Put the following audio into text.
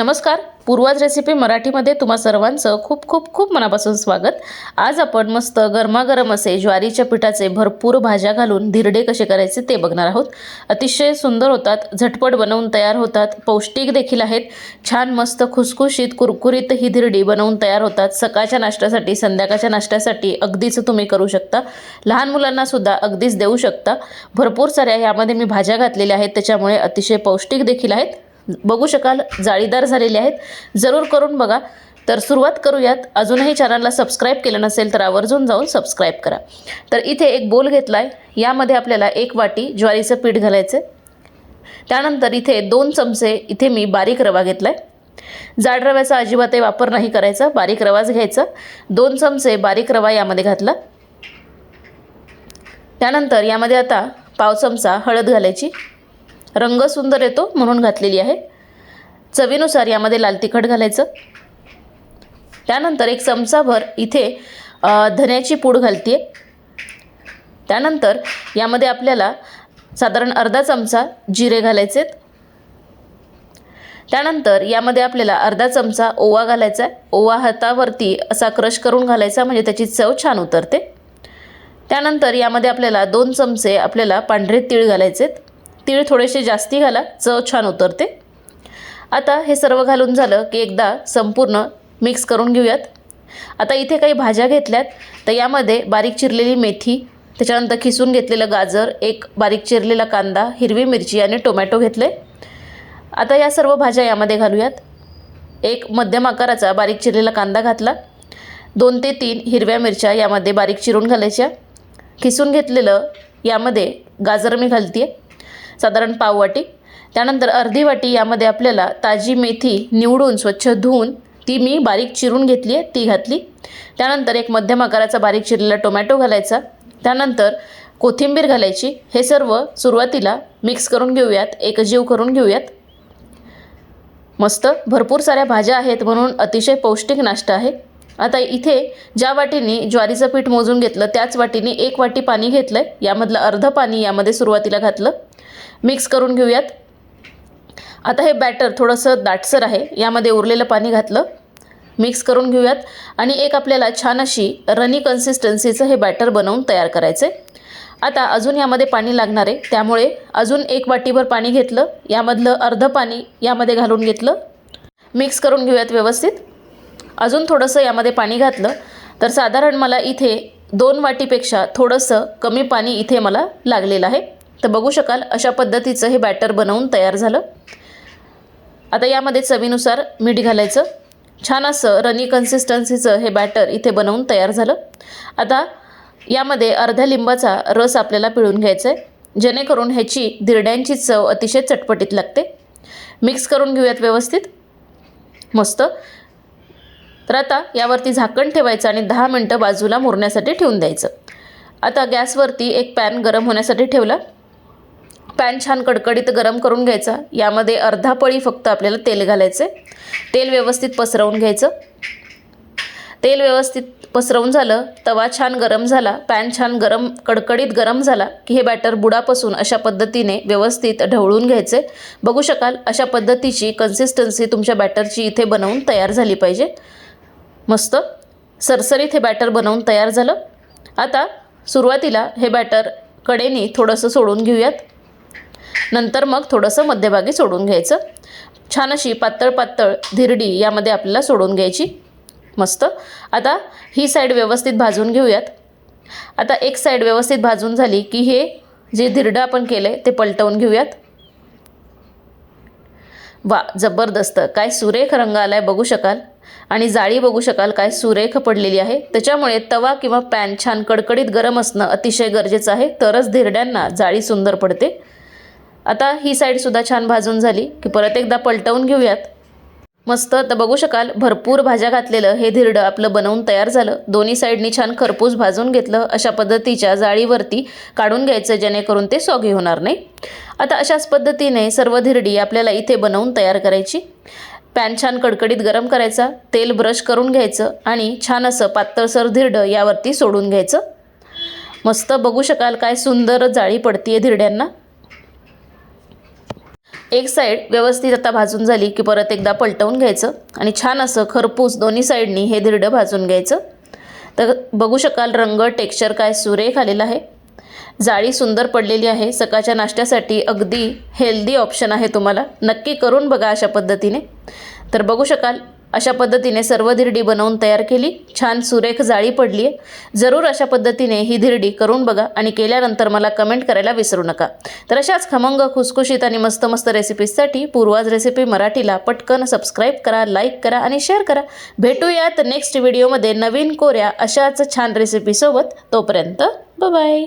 नमस्कार. पूर्वाज रेसिपी मराठीमध्ये तुम्हा सर्वांचं खूप खूप खूप मनापासून स्वागत. आज आपण मस्त गरमागरम असे ज्वारीच्या पिठाचे भरपूर भाज्या घालून धिरडे कसे करायचे ते बघणार आहोत. अतिशय सुंदर होतात झटपट बनवून तयार होतात पौष्टिक देखील आहेत. छान मस्त खुसखुशीत कुरकुरीत ही धिरडी बनवून तयार होतात. सकाळच्या नाश्त्यासाठी संध्याकाळच्या नाश्त्यासाठी अगदीच तुम्ही करू शकता. लहान मुलांना सुद्धा अगदीच देऊ शकता. भरपूर साऱ्या यामध्ये मी भाज्या घातलेल्या आहेत त्याच्यामुळे अतिशय पौष्टिक देखील आहेत. बघू शकाल जाळीदार झालेले आहेत. जरूर करून बघा. तर सुरुवात करूयात. अजूनही चॅनलला सबस्क्राईब केलं नसेल तर आवर्जून जाऊन सबस्क्राईब करा. तर इथे एक बोल घेतला आहे यामध्ये आपल्याला एक वाटी ज्वारीचं पीठ घालायचं त्यानंतर इथे दोन चमचे इथे मी बारीक रवा घेतला आहे जाड रव्याचा अजिबातही वापर नाही करायचा. बारीक रवाच घ्यायचा. दोन चमचे बारीक रवा यामध्ये घातला. त्यानंतर यामध्ये आता पाव चमचा हळद घालायची. रंग सुंदर येतो म्हणून घातलेली आहे. चवीनुसार यामध्ये लाल तिखट घालायचं. त्यानंतर एक चमचाभर इथे धन्याची पूड घालते त्यानंतर यामध्ये आपल्याला साधारण अर्धा चमचा जिरे घालायचे त्यानंतर यामध्ये आपल्याला अर्धा चमचा ओवा घालायचा आहे. ओवा हातावरती असा क्रश करून घालायचा म्हणजे त्याची चव छान उतरते. त्यानंतर यामध्ये आपल्याला दोन चमचे आपल्याला पांढरे तीळ घालायचे तीळ थोडेसे जास्ती घाला चव छान उतरते. आता हे सर्व घालून झालं की एकदा संपूर्ण मिक्स करून घेऊयात. आता इथे काही भाज्या घेतल्यात तर यामध्ये बारीक चिरलेली मेथी त्याच्यानंतर खिसून घेतलेलं गाजर एक बारीक चिरलेला कांदा हिरवी मिरची आणि टोमॅटो घेतले. आता या सर्व भाज्या यामध्ये घालूयात. एक मध्यम आकाराचा बारीक चिरलेला कांदा घातला. दोन ते तीन हिरव्या मिरच्या यामध्ये बारीक चिरून घालायच्या. खिसून घेतलेलं यामध्ये गाजर मी घालते साधारण पाव वाटी त्यानंतर अर्धी वाटी यामध्ये आपल्याला ताजी मेथी निवडून स्वच्छ धुवून ती मी बारीक चिरून घेतली आहे ती घातली. त्यानंतर एक मध्यम आकाराचा बारीक चिरलेला टोमॅटो घालायचा. त्यानंतर कोथिंबीर घालायची. हे सर्व सुरुवातीला मिक्स करून घेऊयात एकजीव करून घेऊयात. मस्त भरपूर साऱ्या भाज्या आहेत म्हणून अतिशय पौष्टिक नाश्ता आहे. आता इथे ज्या वाटीने ज्वारीचं पीठ मोजून घेतलं त्याच वाटीने एक वाटी पाणी घेतलं आहे यामधलं अर्धं पाणी यामध्ये सुरुवातीला घातलं. मिक्स करून घेऊयात. आता हे बॅटर थोडंसं दाटसर आहे. यामध्ये उरलेलं पाणी घातलं. मिक्स करून घेऊयात. आणि एक आपल्याला छान अशी रनी कन्सिस्टन्सीचं हे बॅटर बनवून तयार करायचं आहे आता अजून यामध्ये पाणी लागणार आहे. त्यामुळे अजून एक वाटीभर पाणी घेतलं. यामधलं अर्धं पाणी यामध्ये घालून घेतलं. मिक्स करून घेऊयात व्यवस्थित. अजून थोडंसं यामध्ये पाणी घातलं. तर साधारण मला इथे दोन वाटीपेक्षा थोडंसं कमी पाणी इथे मला लागलेलं आहे. तर बघू शकाल अशा पद्धतीचं हे बॅटर बनवून तयार झालं. आता यामध्ये चवीनुसार मीठ घालायचं. छान असं रनी कन्सिस्टन्सीचं हे बॅटर इथे बनवून तयार झालं. आता यामध्ये अर्ध्या लिंबाचा रस आपल्याला पिळून घ्यायचा आहे जेणेकरून ह्याची धिरड्यांची चव अतिशय चटपटीत लागते. मिक्स करून घेऊयात व्यवस्थित. मस्त. तर आता यावरती झाकण ठेवायचं आणि दहा मिनटं बाजूला मुरण्यासाठी ठेवून द्यायचं. आता गॅसवरती एक पॅन गरम होण्यासाठी ठेवला. पॅन छान कडकडीत गरम करून घ्यायचा. यामध्ये अर्धा पळी फक्त आपल्याला तेल घालायचं तेल व्यवस्थित पसरवून घ्यायचं. तेल व्यवस्थित पसरवून झालं तवा छान गरम झाला पॅन छान गरम कडकडीत गरम झाला की हे बॅटर बुडापासून अशा पद्धतीने व्यवस्थित ढवळून घ्यायचे बघू शकाल अशा पद्धतीची कन्सिस्टन्सी तुमच्या बॅटरची इथे बनवून तयार झाली पाहिजे. मस्त सरसरीत हे बॅटर बनवून तयार झालं. आता सुरुवातीला हे बॅटर कडेने थोडंसं सोडून घेऊयात. नंतर मग थोडंसं मध्यभागी सोडून घ्यायचं. छान अशी पातळ पातळ धिरडी यामध्ये आपल्याला सोडून घ्यायची. मस्त. आता ही साईड व्यवस्थित भाजून घेऊयात. आता एक साईड व्यवस्थित भाजून झाली की हे जे धिरडं आपण केलं ते पलटवून घेऊयात. वा जबरदस्त. काय सुरेख रंग आला आहे बघू शकाल. आणि जाळी बघू शकाल काय सुरेख पडलेली आहे. त्याच्यामुळे तवा किंवा पॅन छान कडकडीत गरम असणं अतिशय गरजेचं आहे. तरच धिरड्यांना जाळी सुंदर पडते. आता ही साईडसुद्धा छान भाजून झाली की परत एकदा पलटवून घेऊयात. मस्त तर बघू शकाल भरपूर भाज्या घातलेलं हे धिरडं आपलं बनवून तयार झालं. दोन्ही साईडनी छान खरपूस भाजून घेतलं. अशा पद्धतीच्या जाळीवरती काढून घ्यायचं जेणेकरून ते सॉगी होणार नाही. आता अशाच पद्धतीने सर्व धिरडी आपल्याला इथे बनवून तयार करायची. पॅन छान कडकडीत गरम करायचा तेल ब्रश करून घ्यायचं आणि छान असं पातळसर धिरडं यावरती सोडून घ्यायचं. मस्त बघू शकाल काय सुंदर जाळी पडतीये धिरड्यांना. एक साईड व्यवस्थित आता भाजून झाली की परत एकदा पलटवून घ्यायचं आणि छान असं खरपूस दोन्ही साईडनी हे धिरडं भाजून घ्यायचं. तर बघू शकाल रंग टेक्स्चर काय सुरेख आलेला आहे. जाळी सुंदर पडलेली आहे. सकाळच्या नाश्त्यासाठी अगदी हेल्दी ऑप्शन आहे तुम्हाला. नक्की करून बघा अशा पद्धतीने. तर बघू शकाल अशा पद्धतीने सर्व धिरडी बनवून तयार केली. छान सुरेख जाळी पडली आहे जरूर अशा पद्धतीने ही धिरडी करून बघा आणि केल्यानंतर मला कमेंट करायला विसरू नका. तर अशाच खमंग खुसखुशीत आणि मस्त मस्त रेसिपीजसाठी पूर्वाज रेसिपी मराठीला पटकन सबस्क्राईब करा लाईक करा आणि शेअर करा. भेटूयात नेक्स्ट व्हिडिओमध्ये नवीन कोऱ्या अशाच छान रेसिपीसोबत तोपर्यंत बाय